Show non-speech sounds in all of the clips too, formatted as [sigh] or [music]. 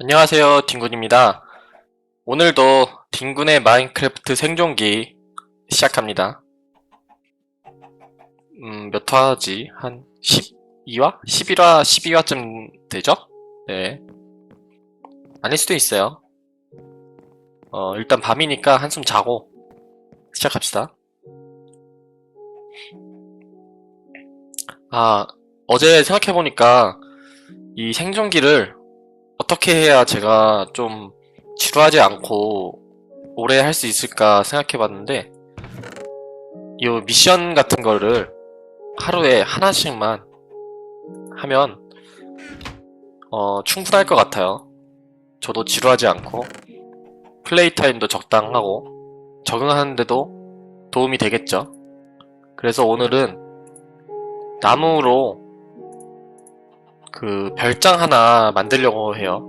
안녕하세요, 딩군입니다. 오늘도 딩군의 마인크래프트 생존기 시작합니다. 음, 몇 화지? 한 12화? 11화, 12화쯤 되죠? 네. 아닐 수도 있어요. 어, 일단 밤이니까 한숨 자고 시작합시다. 아, 어제 생각해보니까 이 생존기를 어떻게 해야 제가 좀 지루하지 않고 오래 할 수 있을까 생각해 봤는데 이 미션 같은 거를 하루에 하나씩만 하면 어, 충분할 것 같아요. 저도 지루하지 않고 플레이 타임도 적당하고 적응하는데도 도움이 되겠죠. 그래서 오늘은 나무로 그 별장 하나 만들려고 해요.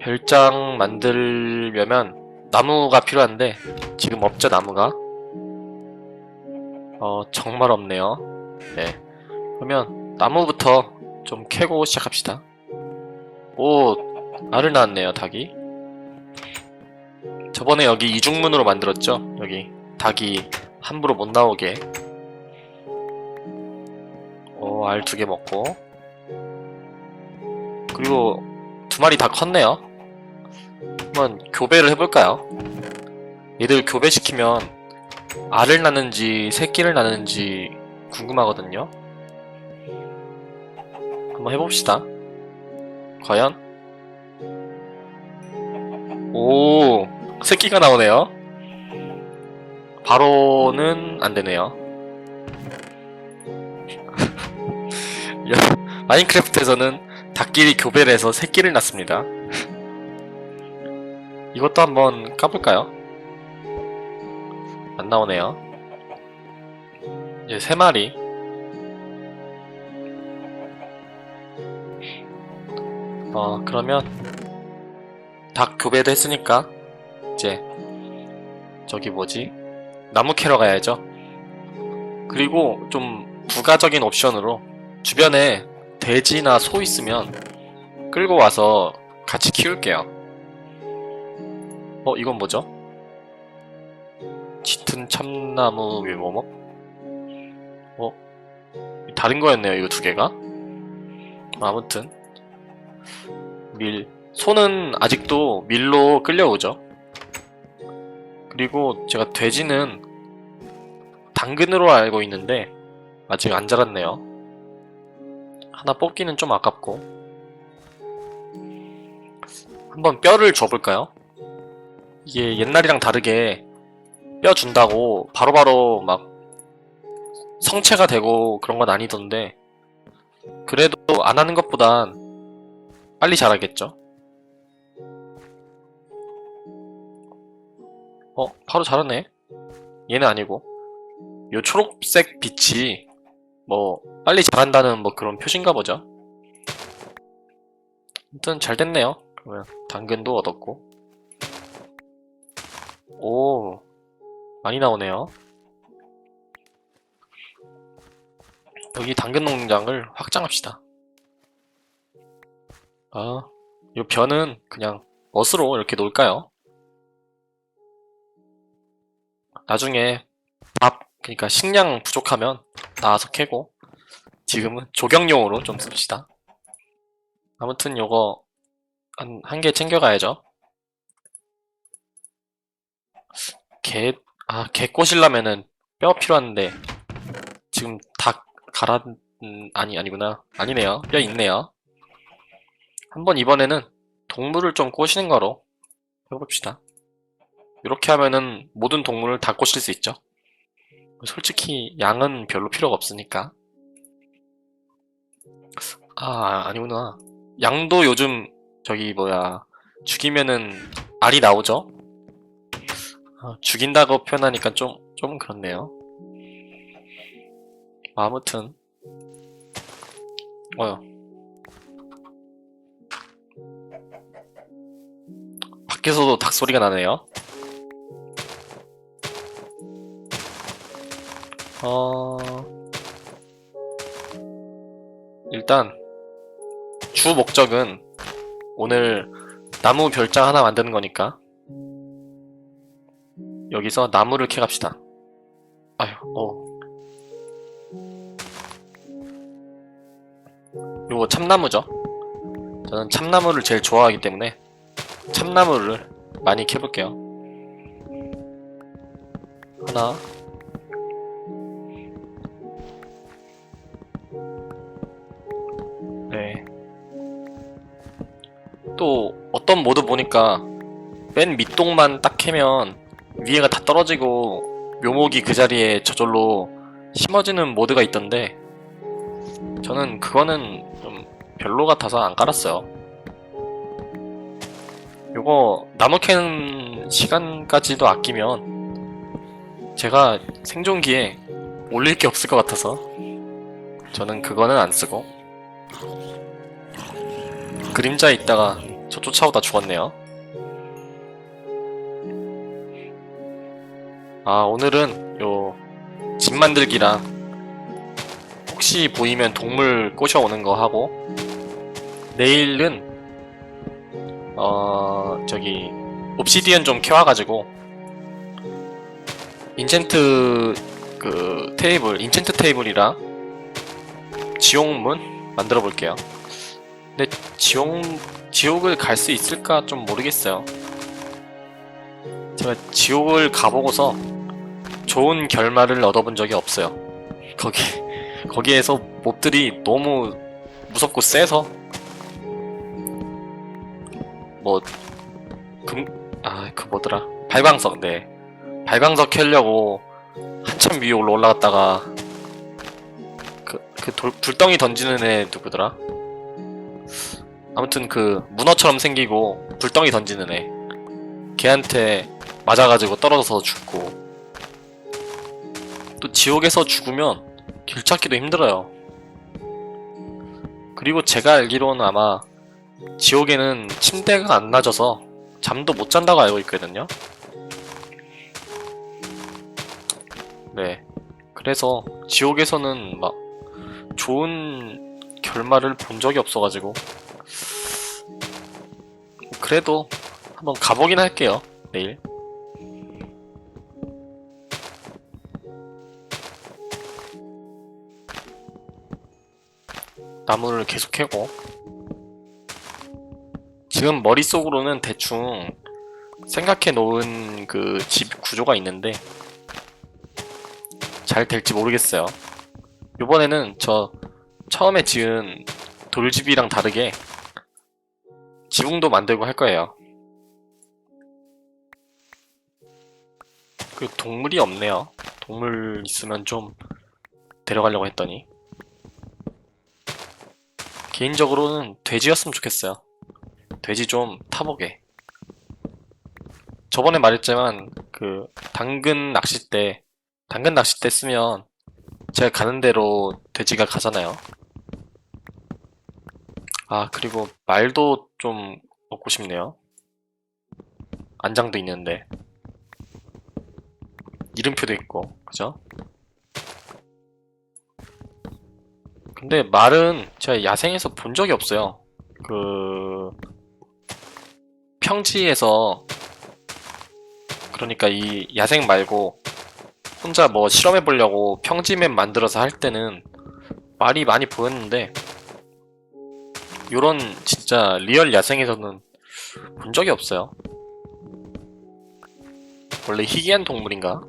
별장 만들려면 나무가 필요한데 지금 없죠 나무가? 어 정말 없네요. 네. 그러면 나무부터 좀 캐고 시작합시다. 오 알을 낳았네요 닭이. 저번에 여기 이중문으로 만들었죠? 여기 닭이 함부로 못 나오게 오, 알 두 개 먹고. 그리고 두 마리 다 컸네요. 한번 교배를 해볼까요? 얘들 교배시키면 알을 낳는지 새끼를 낳는지 궁금하거든요. 한번 해봅시다. 과연? 오, 새끼가 나오네요. 바로는 안 되네요. 마인크래프트에서는 닭끼리 교배를 해서 새끼를 낳습니다. [laughs] 이것도 한번 까볼까요? 안 나오네요. 이제 세 마리. 어, 그러면 닭 교배도 했으니까 이제 저기 뭐지? 나무 캐러 가야죠. 그리고 좀 부가적인 옵션으로 주변에 돼지나 소 있으면 끌고 와서 같이 키울게요. 어, 이건 뭐죠? 짙은 참나무 묘목? 어? 다른 거였네요, 이거 두 개가? 아무튼. 밀. 소는 아직도 밀로 끌려오죠. 그리고 제가 돼지는 당근으로 알고 있는데, 아직 안 자랐네요. 하나 뽑기는 좀 아깝고 한번 뼈를 줘볼까요? 이게 옛날이랑 다르게 뼈 준다고 바로 바로 막 성체가 되고 그런 건 아니던데 그래도 안 하는 것보단 빨리 자라겠죠? 어? 바로 자라네? 얘는 아니고 요 초록색 빛이 뭐 빨리 자란다는 뭐 그런 표시인가 보죠. 아무튼 잘 됐네요. 그러면 당근도 얻었고. 오, 많이 나오네요. 여기 당근 농장을 확장합시다. 아, 이 벼는 그냥 멋으로 이렇게 놓을까요? 나중에 밥, 그러니까 식량 부족하면 나와서 캐고 지금은 조경용으로 좀 씁시다. 아무튼 요거 한, 한 개 챙겨가야죠. 개, 아, 개 꼬시려면은 뼈 필요한데 지금 닭 갈아, 음, 아니, 아니구나. 아니네요. 뼈 있네요. 한번 이번에는 동물을 좀 꼬시는 거로 해봅시다. 이렇게 하면은 모든 동물을 다 꼬실 수 있죠. 솔직히 양은 별로 필요가 없으니까. 아, 아니구나. 양도 요즘 저기 뭐야 죽이면은 알이 나오죠? 아, 죽인다고 표현하니까 좀, 좀 그렇네요. 아무튼 어요. 밖에서도 닭 소리가 나네요. 어... 일단 주 목적은 오늘 나무 별장 하나 만드는 거니까 여기서 나무를 캐갑시다. 아휴, 어. 요거 참나무죠? 저는 참나무를 제일 좋아하기 때문에 참나무를 많이 캐볼게요. 하나. 또 어떤 모드 보니까 맨 밑동만 딱 캐면 위에가 다 떨어지고 묘목이 그 자리에 저절로 심어지는 모드가 있던데 저는 그거는 좀 별로 같아서 안 깔았어요. 요거 나무 캐는 시간까지도 아끼면 제가 생존기에 올릴 게 없을 것 같아서 저는 그거는 안 쓰고 그림자에 있다가 저 쫓아오다 죽었네요. 아 오늘은 요 집 만들기랑 혹시 보이면 동물 꼬셔오는 거 하고 내일은 어 저기 옵시디언 좀 캐와가지고 인챈트 그 테이블 인챈트 테이블이랑 지옥문 만들어 볼게요. 근데 지옥 지옥을 갈 수 있을까 좀 모르겠어요. 제가 지옥을 가보고서 좋은 결말을 얻어본 적이 없어요. 거기 [laughs] 거기에서 몹들이 너무 무섭고 세서 뭐 금 아 그 뭐더라 발광석 네 발광석 캐려고 한참 올라 올라갔다가 그 그 불덩이 던지는 애 누구더라? 아무튼 그 문어처럼 생기고 불덩이 던지는 애 걔한테 맞아가지고 떨어져서 죽고 또 지옥에서 죽으면 길 찾기도 힘들어요. 그리고 제가 알기로는 아마 지옥에는 침대가 안 낮아서 잠도 못 잔다고 알고 있거든요. 네. 그래서 지옥에서는 막 좋은 결말을 본 적이 없어가지고 그래도 한번 가보긴 할게요. 내일. 나무를 계속 캐고 지금 머릿속으로는 대충 생각해 놓은 그 집 구조가 있는데 잘 될지 모르겠어요. 이번에는 저 처음에 지은 돌집이랑 다르게 지붕도 만들고 할 거예요. 그 동물이 없네요. 동물 있으면 좀 데려가려고 했더니 개인적으로는 돼지였으면 좋겠어요. 돼지 좀 타보게. 저번에 말했지만 그 당근 낚싯대 당근 낚싯대 쓰면 제가 가는 대로 돼지가 가잖아요. 아 그리고 말도 좀 먹고 싶네요. 안장도 있는데 이름표도 있고 그죠? 근데 말은 제가 야생에서 본 적이 없어요. 그 평지에서 그러니까 이 야생 말고 혼자 뭐 실험해 보려고 평지맵 만들어서 할 때는 말이 많이 보였는데 요런 진짜 리얼 야생에서는 본 적이 없어요. 원래 희귀한 동물인가?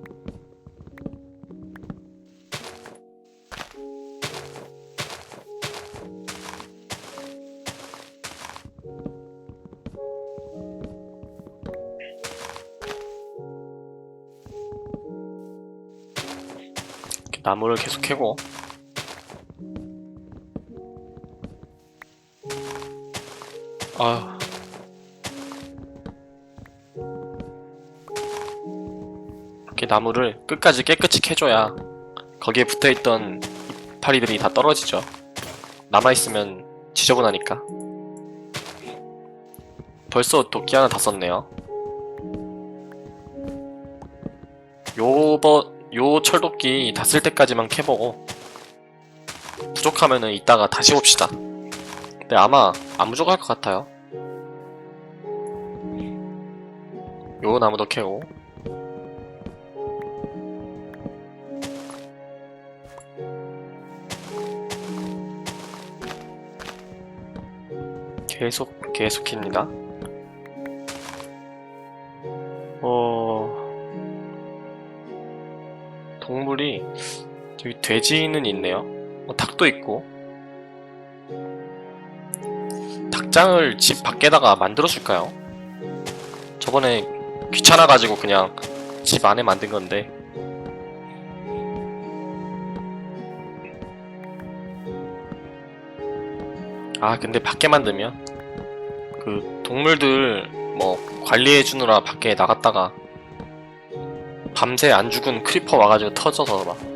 나무를 계속 캐고 아. 이렇게 나무를 끝까지 깨끗이 캐줘야 거기에 붙어있던 이파리들이 다 떨어지죠. 남아있으면 지저분하니까. 벌써 도끼 하나 다 썼네요. 요버 요 철도끼 다 쓸 때까지만 캐보고 부족하면은 이따가 다시 옵시다. 네, 아마 안 부족할 것 같아요. 요 나무도 캐고. 계속, 계속입니다. 어, 동물이, 저기 돼지는 있네요. 어, 닭도 있고. 닭장을 집 밖에다가 만들어줄까요? 저번에 귀찮아가지고 그냥 집 안에 만든 건데. 아, 근데 밖에 만들면 그 동물들 뭐 관리해 주느라 밖에 나갔다가 밤새 안 죽은 크리퍼 와가지고 터져서 막.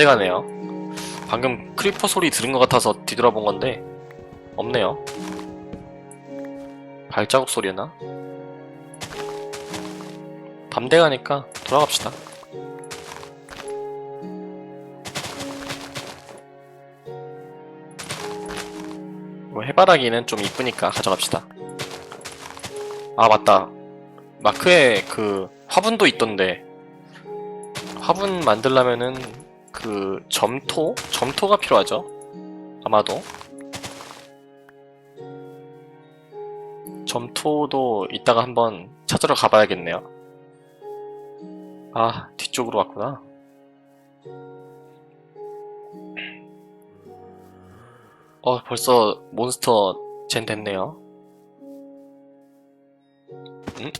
어, 밤대 가네요. 방금 크리퍼 소리 들은 것 같아서 뒤돌아본 건데, 없네요. 발자국 소리였나? 밤대 가니까 돌아갑시다. 뭐 해바라기는 좀 이쁘니까 가져갑시다. 아, 맞다. 마크에 그 화분도 있던데, 화분 만들려면은 그 점토? 점토가 필요하죠? 아마도. 점토도 이따가 한번 찾으러 가봐야겠네요. 아, 뒤쪽으로 왔구나. 어, 벌써 몬스터 젠 됐네요. 응?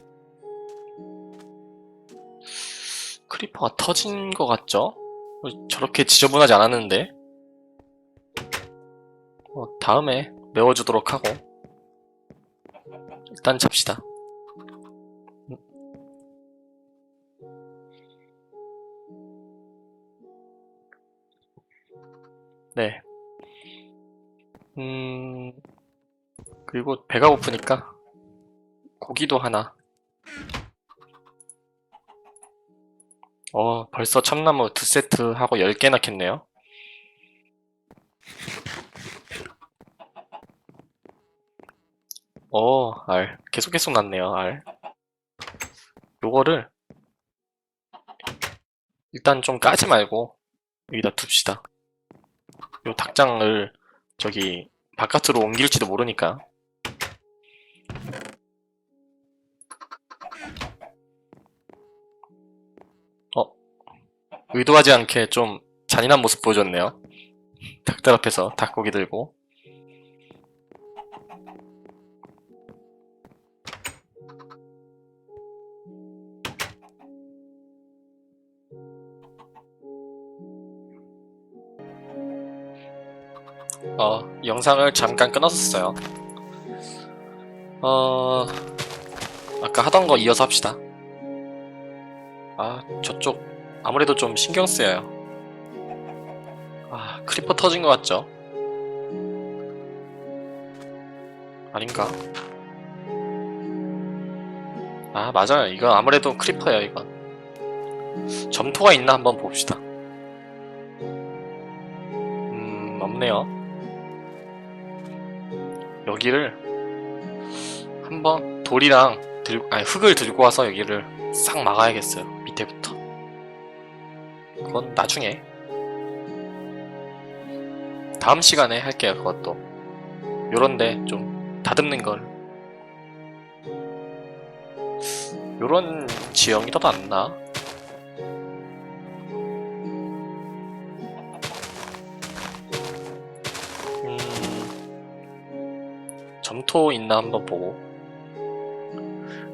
크리퍼가 터진 것 같죠? 어, 저렇게 지저분하지 않았는데? 어, 다음에 메워주도록 하고. 일단 잡시다. 음. 네. 음, 그리고 배가 고프니까 고기도 하나. 어, 벌써 참나무 두 세트 하고 10개나 캤네요. 어, 알. 계속 계속 났네요, 알. 요거를 일단 좀 까지 말고 여기다 둡시다. 요 닭장을 저기 바깥으로 옮길지도 모르니까. 의도하지 않게 좀 잔인한 모습 보여줬네요. [laughs] 닭들 앞에서 닭고기 들고. 어, 영상을 잠깐 끊었었어요. 어, 아까 하던 거 이어서 합시다. 아, 저쪽 아무래도 좀 신경 쓰여요. 아, 크리퍼 터진 것 같죠? 아닌가? 아, 맞아요. 이거 아무래도 크리퍼예요, 이건. 점토가 있나 한번 봅시다. 음, 없네요. 여기를 한번 돌이랑 들, 아니 흙을 들고 와서 여기를 싹 막아야겠어요. 밑에부터. 그건 나중에. 다음 시간에 할게요. 그것도. 요런데 좀 다듬는 걸. 요런 지형이 더 낫나? 음, 점토 있나 한번 보고.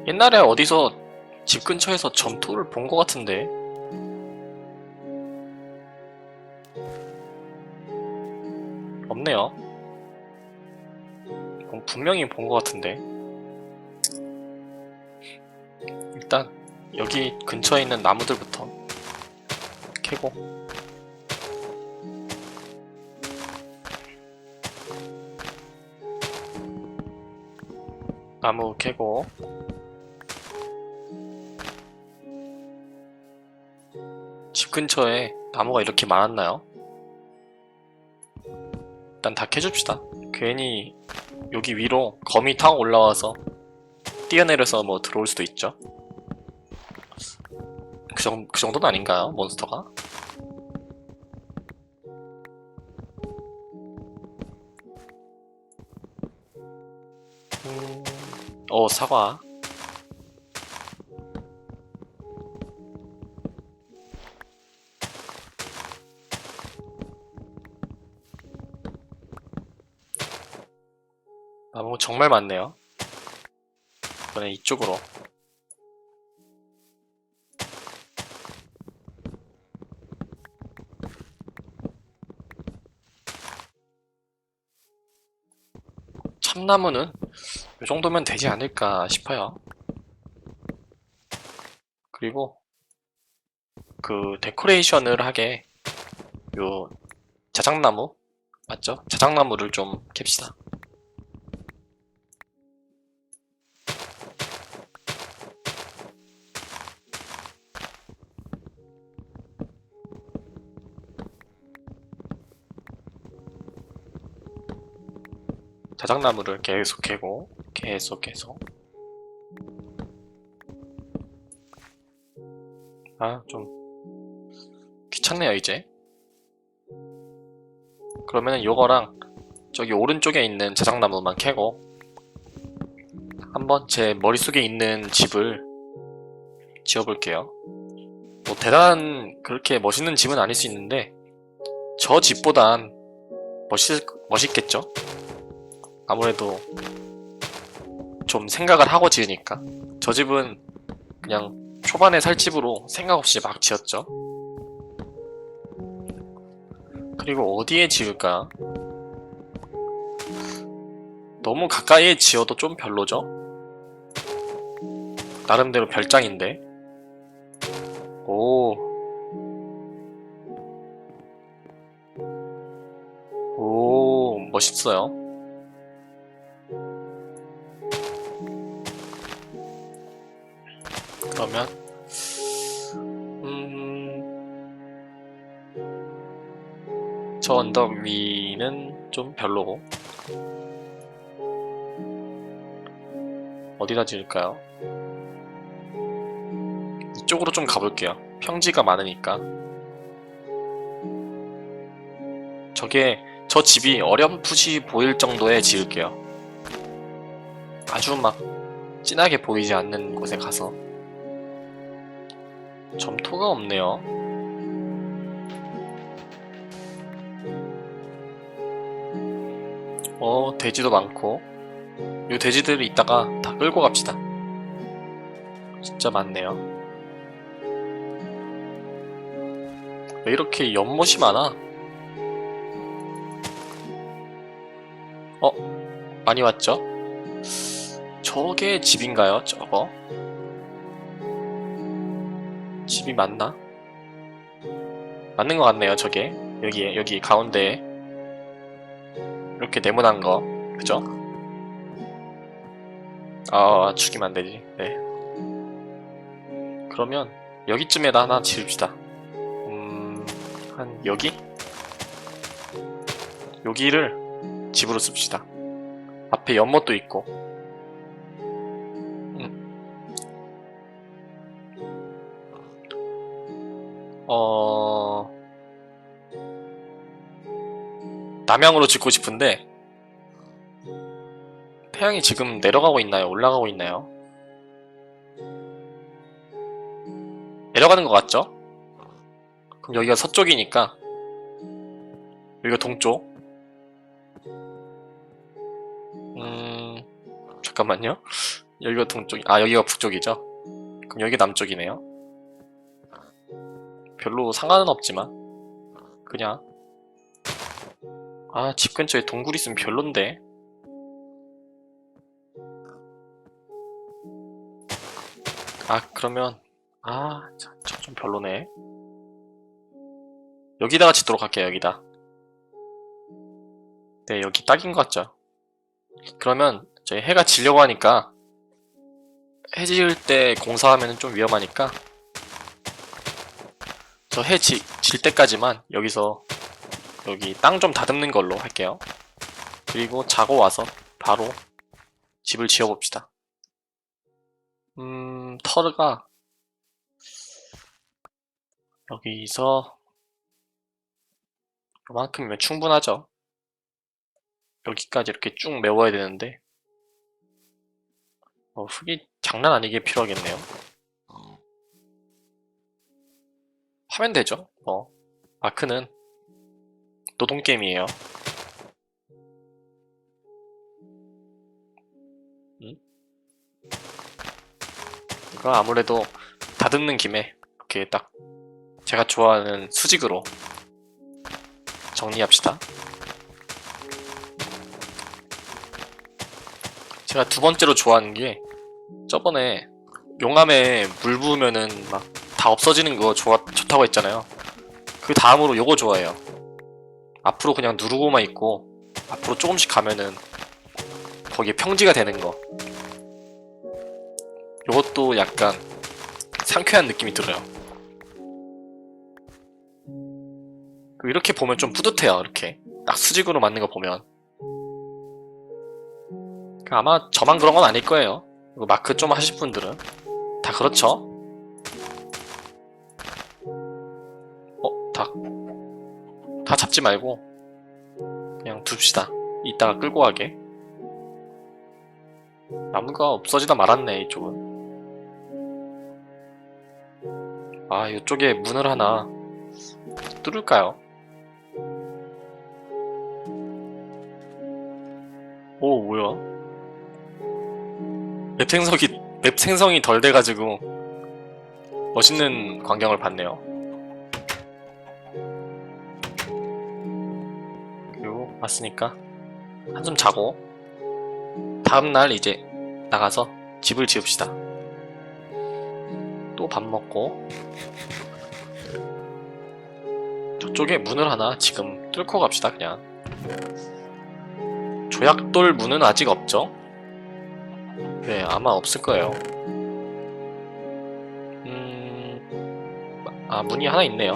옛날에 어디서 집 근처에서 점토를 본 것 같은데. 없네요. 이건 분명히 본 것 같은데. 일단 여기 근처에 있는 나무들부터 캐고 나무 캐고 집 근처에 나무가 이렇게 많았나요? 일단 다 캐줍시다. 괜히 여기 위로 거미 타고 올라와서 뛰어내려서 뭐 들어올 수도 있죠. 그, 정, 그 정도는 아닌가요? 몬스터가? 음, 어, 사과. 정말 많네요. 이번에 이쪽으로. 참나무는 이 정도면 되지 않을까 싶어요. 그리고 그 데코레이션을 하게 요 자작나무 맞죠? 자작나무를 좀 캡시다. 자작나무를 계속 캐고 계속 계속. 아 좀 귀찮네요 이제. 그러면은 요거랑 저기 오른쪽에 있는 자작나무만 캐고 한번 제 머릿속에 있는 집을 지어볼게요. 뭐 대단 그렇게 멋있는 집은 아닐 수 있는데 저 집보단 멋있, 멋있겠죠? 아무래도 좀 생각을 하고 지으니까. 저 집은 그냥 초반에 살 집으로 생각 없이 막 지었죠. 그리고 어디에 지을까? 너무 가까이에 지어도 좀 별로죠? 나름대로 별장인데. 오. 오, 멋있어요. 그러면 음, 저 언덕 위는 좀 별로고 어디다 지을까요? 이쪽으로 좀 가볼게요. 평지가 많으니까. 저게 저 집이 어렴풋이 보일 정도에 지을게요. 아주 막 진하게 보이지 않는 곳에 가서 점토가 없네요. 어, 돼지도 많고 이 돼지들을 이따가 다 끌고 갑시다. 진짜 많네요. 왜 이렇게 연못이 많아? 어? 많이 왔죠? 저게 집인가요? 저거? 집이 맞나? 맞는 것 같네요, 저게. 여기에, 여기 가운데에. 이렇게 네모난 거. 그죠? 아, 죽이면 안 되지. 네. 그러면, 여기쯤에다 하나 지읍시다. 음, 한, 여기? 여기를 집으로 씁시다. 앞에 연못도 있고. 남향으로 짓고 싶은데 태양이 지금 내려가고 있나요? 올라가고 있나요? 내려가는 것 같죠? 그럼 여기가 서쪽이니까 여기가 동쪽 음... 잠깐만요 여기가 동쪽 아 여기가 북쪽이죠? 그럼 여기가 남쪽이네요 별로 상관은 없지만 그냥 아 집 근처에 동굴 있으면 별론데. 아 그러면 아저 좀 별로네. 여기다가 짓도록 할게요 여기다. 네 여기 딱인 것 같죠? 그러면 저희 해가 지려고 하니까 해 지을 때 공사하면 좀 위험하니까 저 해 질 때까지만 여기서 여기 땅 좀 다듬는 걸로 할게요. 그리고 자고 와서 바로 집을 지어봅시다. 음, 터르가 여기서 이만큼이면 충분하죠. 여기까지 이렇게 쭉 메워야 되는데 어, 흙이 장난 아니게 필요하겠네요. 하면 되죠. 뭐 마크는 노동 게임이에요. 음? 이거 아무래도 다듬는 김에 이렇게 딱 제가 좋아하는 수직으로 정리합시다. 제가 두 번째로 좋아하는 게 저번에 용암에 물 부으면은 막 다 없어지는 거 좋아, 좋다고 했잖아요. 그 다음으로 요거 좋아해요. 앞으로 그냥 누르고만 있고 앞으로 조금씩 가면은 거기에 평지가 되는 거. 요것도 약간 상쾌한 느낌이 들어요. 이렇게 보면 좀 뿌듯해요. 이렇게 딱 수직으로 맞는 거 보면. 그 아마 저만 그런 건 아닐 거예요. 마크 좀 하실 분들은 다 그렇죠. 다 잡지 말고 그냥 둡시다. 이따가 끌고 가게. 나무가 없어지다 말았네 이쪽은. 아 이쪽에 문을 하나 뚫을까요? 오 뭐야? 맵 생성이 맵 생성이 덜 돼가지고 멋있는 광경을 봤네요. 왔으니까 한숨 자고 다음 날 이제 나가서 집을 지읍시다. 또 밥 먹고 저쪽에 문을 하나 지금 뚫고 갑시다 그냥. 조약돌 문은 아직 없죠? 네, 아마 없을 거예요. 음, 아, 문이 하나 있네요.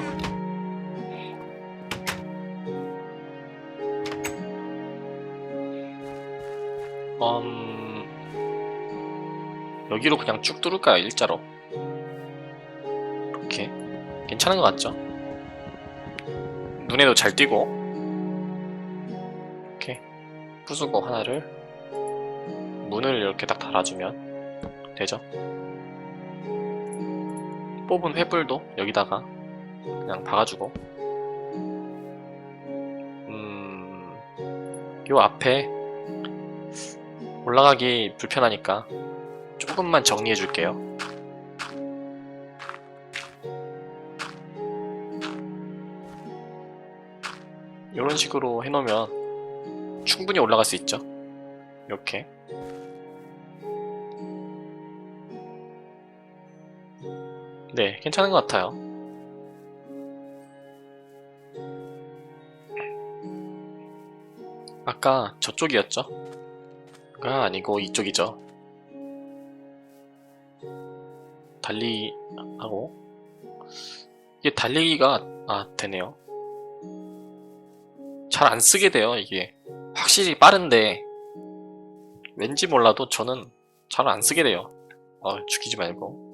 여기로 그냥 쭉 뚫을까요, 일자로? 이렇게. 괜찮은 것 같죠? 눈에도 잘 띄고. 이렇게. 부수고 하나를 문을 이렇게 딱 달아주면 되죠. 뽑은 횃불도 여기다가 그냥 박아주고 음... 요 앞에 올라가기 불편하니까 조금만 정리해 줄게요. 이런 식으로 해놓으면 충분히 올라갈 수 있죠. 이렇게. 네, 괜찮은 것 같아요. 아까 저쪽이었죠? 가 아니고 이쪽이죠. 달리하고 이게 달리기가 아 되네요. 잘 안 쓰게 돼요 이게 확실히 빠른데 왠지 몰라도 저는 잘 안 쓰게 돼요. 어, 죽이지 말고.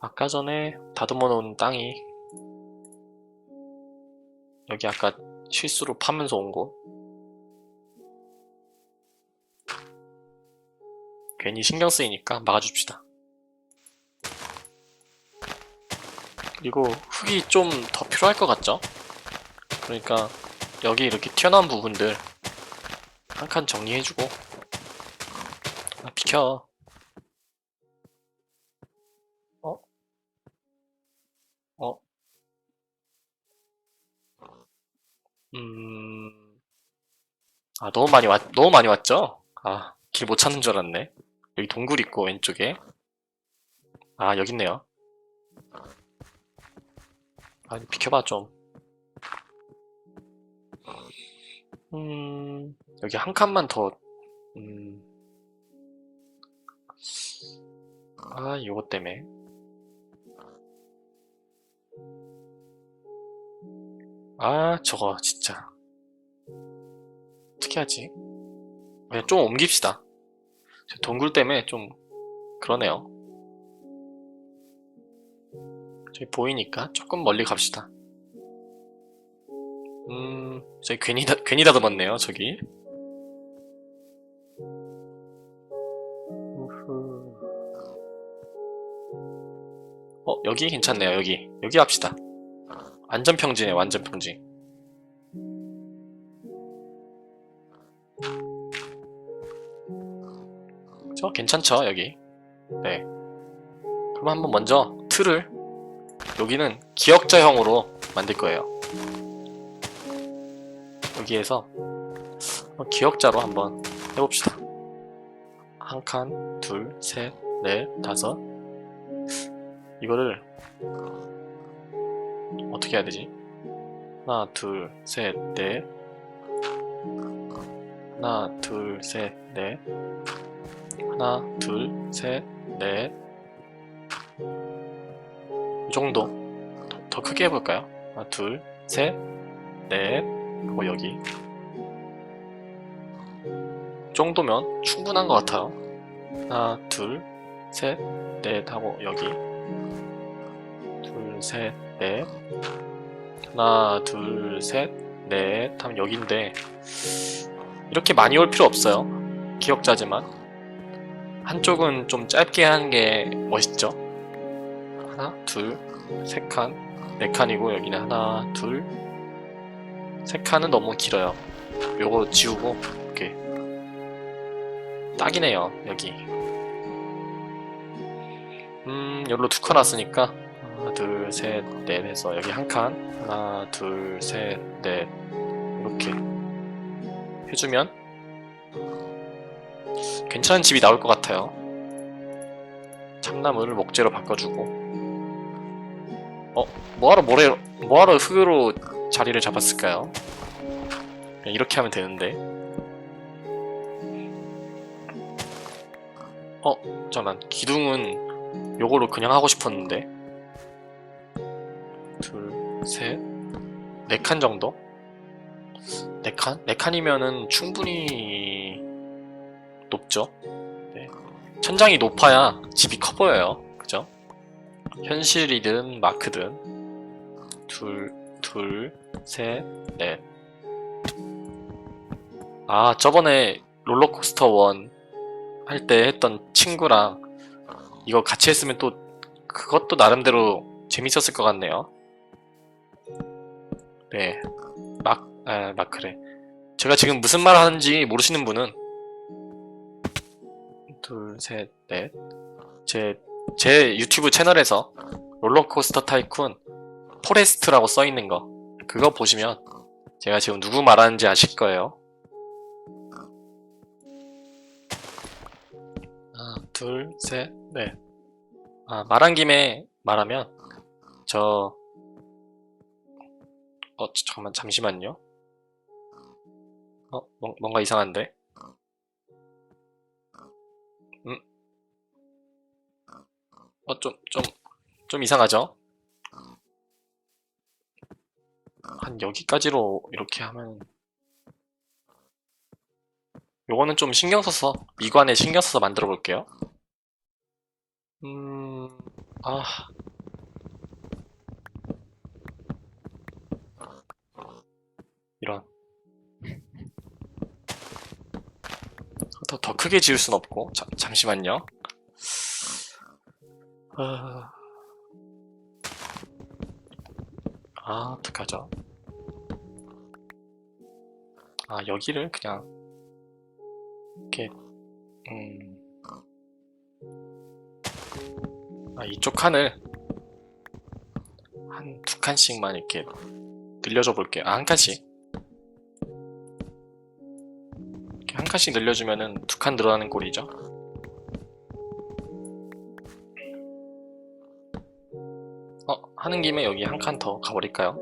아까 전에 다듬어 놓은 땅이 여기 아까 실수로 파면서 온 곳. 괜히 신경 쓰이니까 막아줍시다. 그리고 흙이 좀 더 필요할 것 같죠? 그러니까 여기 이렇게 튀어나온 부분들 한 칸 정리해주고 아, 비켜 어? 어? 음... 아 너무 많이 왔 너무 많이 왔죠? 아 길 못 찾는 줄 알았네 동굴 있고 왼쪽에 아 여기 있네요 아 비켜봐 좀 음, 여기 한 칸만 더, 음, 아, 요거 때문에. 아, 저거, 진짜. 어떻게 하지? 그냥 좀 옮깁시다. 저 동굴 때문에 좀, 그러네요. 저기 보이니까 조금 멀리 갑시다. 음, 저기 괜히, 다, 괜히 다듬었네요, 저기. 어, 여기 괜찮네요, 여기. 여기 합시다. 완전 평지네, 완전 평지. 저 괜찮죠, 여기. 네. 그럼 한번 먼저 틀을 여기는 기역자형으로 만들 거예요. 여기에서 어, 기역자로 한번 해봅시다. 한 칸, 둘, 셋, 넷, 다섯. 이거를 어떻게 해야 되지? 하나, 둘, 셋, 넷. 하나, 둘, 셋, 넷. 하나, 둘, 셋, 넷. 이 정도. 더, 더 크게 해볼까요? 하나, 둘, 셋, 넷. 그리고 여기. 이 정도면 충분한 것 같아요. 하나, 둘, 셋, 넷 하고 여기. 둘, 셋, 넷. 하나, 둘, 셋, 넷 하면 여기인데 이렇게 많이 올 필요 없어요. 기억자지만 한쪽은 좀 짧게 하는 게 멋있죠. 하나, 둘, 세 칸, 네 칸이고 여기는 하나, 둘, 세 칸은 너무 길어요. 요거 지우고 이렇게 딱이네요 여기. 음, 여기로 두 칸 왔으니까 하나, 둘, 셋, 넷 해서 여기 한 칸. 하나, 둘, 셋, 넷. 이렇게 해주면 괜찮은 집이 나올 것 같아요. 참나무를 목재로 바꿔주고. 어, 뭐하러 모래, 뭐하러 흙으로 자리를 잡았을까요? 그냥 이렇게 하면 되는데. 어, 잠깐 기둥은 요거로 그냥 하고 싶었는데. 둘, 셋, 네 칸 정도? 네 칸? 네 칸이면은 충분히 높죠? 네. 천장이 높아야 집이 커 보여요. 그죠? 현실이든 마크든. 둘, 둘, 셋, 넷. 아, 저번에 롤러코스터 원 할 때 했던 친구랑 이거 같이 했으면 또 그것도 나름대로 재밌었을 것 같네요. 네. 막, 아, 마크래. 제가 지금 무슨 말 하는지 모르시는 분은 둘, 셋, 넷. 제, 제 유튜브 채널에서 롤러코스터 타이쿤 포레스트라고 써 있는 거. 그거 보시면 제가 지금 누구 말하는지 아실 거예요. 하나, 둘, 셋, 넷. 아, 말한 김에 말하면 저 어, 저- 잠깐만, 잠시만요. 어, 뭔- 뭔가 이상한데? 어, 좀, 좀, 좀 이상하죠? 한 여기까지로 이렇게 하면, 요거는 좀 신경 써서, 미관에 신경 써서 만들어 볼게요. 음, 아. 이런. 더, 더 크게 지을 순 없고 잠, 잠시만요 아, 아 어떡하죠 아 여기를 그냥 이렇게 음. 아 이쪽 칸을 한 두 칸씩만 이렇게 늘려줘 볼게요 아 한 칸씩 이렇게 한 칸씩 늘려주면은 두 칸 늘어나는 꼴이죠. 하는 김에 여기 한 칸 더 가버릴까요?